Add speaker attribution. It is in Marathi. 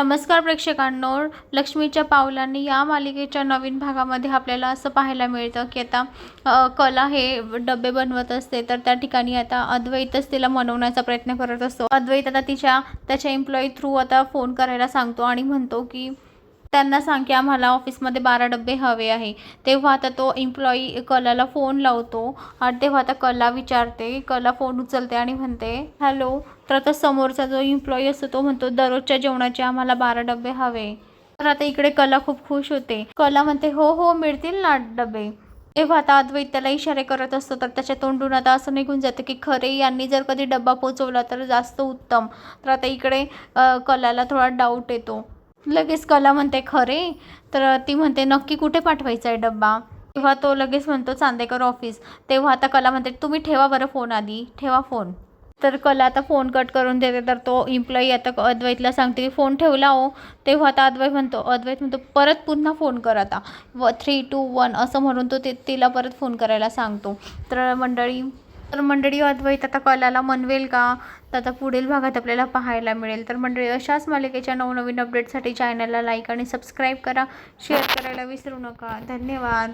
Speaker 1: नमस्कार प्रेक्षकांनो. लक्ष्मीच्या पावलांनी या मालिकेच्या नवीन भागामध्ये आपल्याला असं पाहायला मिळतं की आता कला हे डबे बनवत असते तर त्या ठिकाणी आता अद्वैतच तिला मनवण्याचा प्रयत्न करत असतो. अद्वैत आता तिच्या त्याच्या एम्प्लॉई थ्रू आता फोन करायला सांगतो आणि म्हणतो की त्यांना सांग की आम्हाला ऑफिसमध्ये बारा डबे हवे आहे. तेव्हा आता तो एम्प्लॉई कलाला फोन लावतो आणि तेव्हा आता कला विचारते कला फोन उचलते आणि म्हणते हॅलो तर आता समोरचा जो एम्प्लॉई असतो तो म्हणतो दररोजच्या जेवणाचे आम्हाला बारा डबे हवे. तर आता इकडे कला खूप खुश होते. कला म्हणते हो हो मिळतील ना डबे तेव्हा आता अद्वैत त्याला इशारे करत असतो तर त्याच्या तोंडून आता असं निघून जातं की खरे यांनी जर कधी डब्बा पोचवला तर जास्त उत्तम. तर आता इकडे कलाला थोडा डाऊट येतो. लगेच कला म्हणते खरे. तर ती म्हणते नक्की कुठे पाठवायचा आहे डब्बा? तेव्हा तो लगेच म्हणतो चांदेकर ऑफिस तेव्हा आता कला म्हणते तुम्ही ठेवा बरं फोन आधी ठेवा फोन तर कला आता फोन कट करून देते तर तो इम्प्लॉई आता अद्वैतला सांगते की फोन ठेवला हो. तेव्हा आता अद्वैत म्हणतो अद्वैत म्हणतो परत पुन्हा फोन कर आता. व थ्री टू वन असं म्हणून तो ते तिला परत फोन करायला सांगतो. तर मंडळी तर मंडळी अद्वैत आता कलाला मनवेल का? तर आता पुढील भागात आपल्याला पाहायला मिळेल. तर मंडळी अशाच मालिकेच्या नवनवीन अपडेटसाठी चॅनलला लाईक आणि सबस्क्राईब करा. शेअर करायला विसरू नका. धन्यवाद.